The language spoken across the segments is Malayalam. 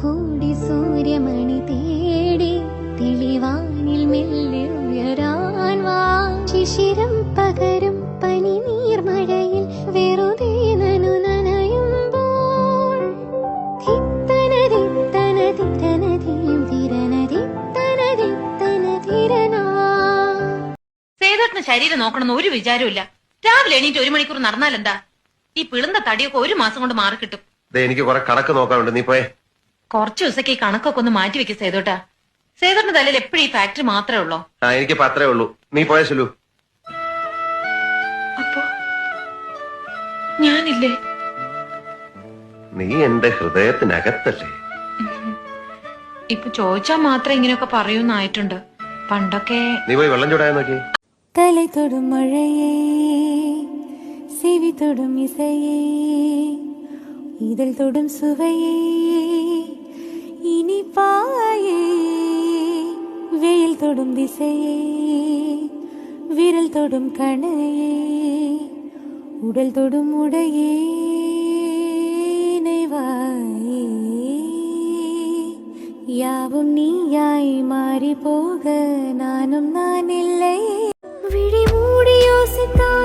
കോടി സൂര്യമണി തേടി തെളിവാനിൽ മെല്ലെ ഉയരാൻ വാ. ശിശിരം പകരും പനി നീർമഴയിൽ വെറുതെ നനു നനയുമ്പോൾ. ധിത്തനതിത്തനതിത്തനതിയും തിരനതിത്തനതിത്തനതിരനാ സേതോട്ടിന് ശരീരം നോക്കണമെന്ന് ഒരു വിചാരമില്ല രാവിലെ എണീറ്റ് ഒരു മണിക്കൂർ നടന്നാലെന്താ? ഈ പിളുന്ന തടിയൊക്കെ ഒരു മാസം കൊണ്ട് മാറിക്കിട്ടും. ദേ എനിക്ക് കുറെ കണക്ക് നോക്കാനുണ്ട്. നീ പോയെ. കുറച്ചു ദിവസക്ക് ഈ കണക്കൊക്കെ ഒന്ന് മാറ്റി വെക്കുക സേതോട്ടാ. സേതോട്ടിന്റെ തലയിൽ എപ്പോഴും ഈ ഫാക്ടറി മാത്രമേ ഉള്ളൂ? എനിക്ക് പത്രേ ഉള്ളൂ. നീ പോയ സുലു. അപ്പോ ഞാനില്ലേ? നീ എന്റെ ഹൃദയത്തിനകത്തല്ലേ? ഇപ്പൊ ചോദിച്ചാ മാത്രം ഇങ്ങനെയൊക്കെ പറയൂന്നായിട്ടുണ്ട്. പണ്ടൊക്കെ നീ പോയി വെള്ളം ചൂടായ നോക്കി. തലൈ തൊടും മഴയേ സിവി തൊടും இசையே ഇതിൽ തൊടും സുവയേ. பாயே. வெயில் தொடும் திசையே. விரல் தொடும் கணையே. உடல் தொடும் உடையே. நினைவாயே. யாவும் நீயாய் மாறி போக நானும் நான் இல்லை விழி மூடி யோசித்தான்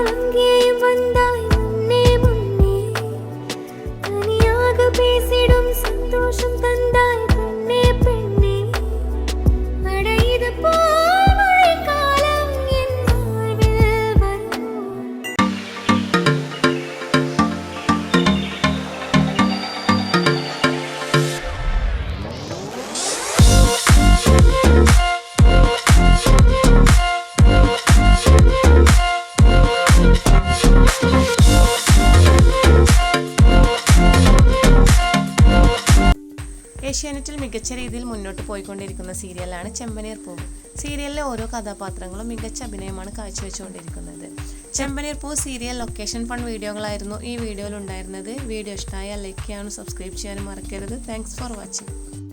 ഏഷ്യാനെറ്റിൽ മികച്ച രീതിയിൽ മുന്നോട്ട് പോയിക്കൊണ്ടിരിക്കുന്ന സീരിയലാണ് ചെമ്പനീർ പൂവ് സീരിയലിലെ ഓരോ കഥാപാത്രങ്ങളും മികച്ച അഭിനയമാണ് കാഴ്ചവെച്ചുകൊണ്ടിരിക്കുന്നത്. ചെമ്പനീർ പൂവ് സീരിയൽ ലൊക്കേഷൻ ഫൺ വീഡിയോകളായിരുന്നു ഈ വീഡിയോയിൽ ഉണ്ടായിരുന്നത് വീഡിയോ ഇഷ്ടമായ ലൈക്ക് ചെയ്യാനും സബ്സ്ക്രൈബ് ചെയ്യാനും മറക്കരുത്. Thanks for watching